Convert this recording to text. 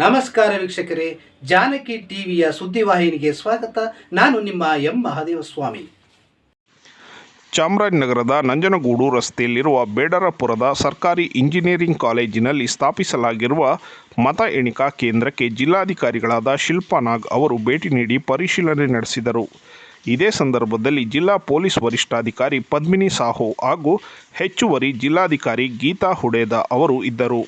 ನಮಸ್ಕಾರ ವೀಕ್ಷಕರೇ, ಜಾನಕಿ ಟಿವಿಯ ಸುದ್ದಿವಾಹಿನಿಗೆ ಸ್ವಾಗತ. ನಾನು ನಿಮ್ಮ ಎಂ. ಮಹಾದೇವಸ್ವಾಮಿ. ಚಾಮರಾಜನಗರದ ನಂಜನಗೂಡು ರಸ್ತೆಯಲ್ಲಿರುವ ಬೇಡರಪುರದ ಸರ್ಕಾರಿ ಇಂಜಿನಿಯರಿಂಗ್ ಕಾಲೇಜಿನಲ್ಲಿ ಸ್ಥಾಪಿಸಲಾಗಿರುವ ಮತ ಎಣಿಕಾ ಕೇಂದ್ರಕ್ಕೆ ಜಿಲ್ಲಾಧಿಕಾರಿಗಳಾದ ಶಿಲ್ಪಾ ನಾಗ್ ಅವರು ಭೇಟಿ ನೀಡಿ ಪರಿಶೀಲನೆ ನಡೆಸಿದರು. ಇದೇ ಸಂದರ್ಭದಲ್ಲಿ ಜಿಲ್ಲಾ ಪೊಲೀಸ್ ವರಿಷ್ಠಾಧಿಕಾರಿ ಪದ್ಮಿನಿ ಸಾಹು ಹಾಗೂ ಹೆಚ್ಚುವರಿ ಜಿಲ್ಲಾಧಿಕಾರಿ ಗೀತಾ ಹುಡೇದ ಅವರು ಇದ್ದರು.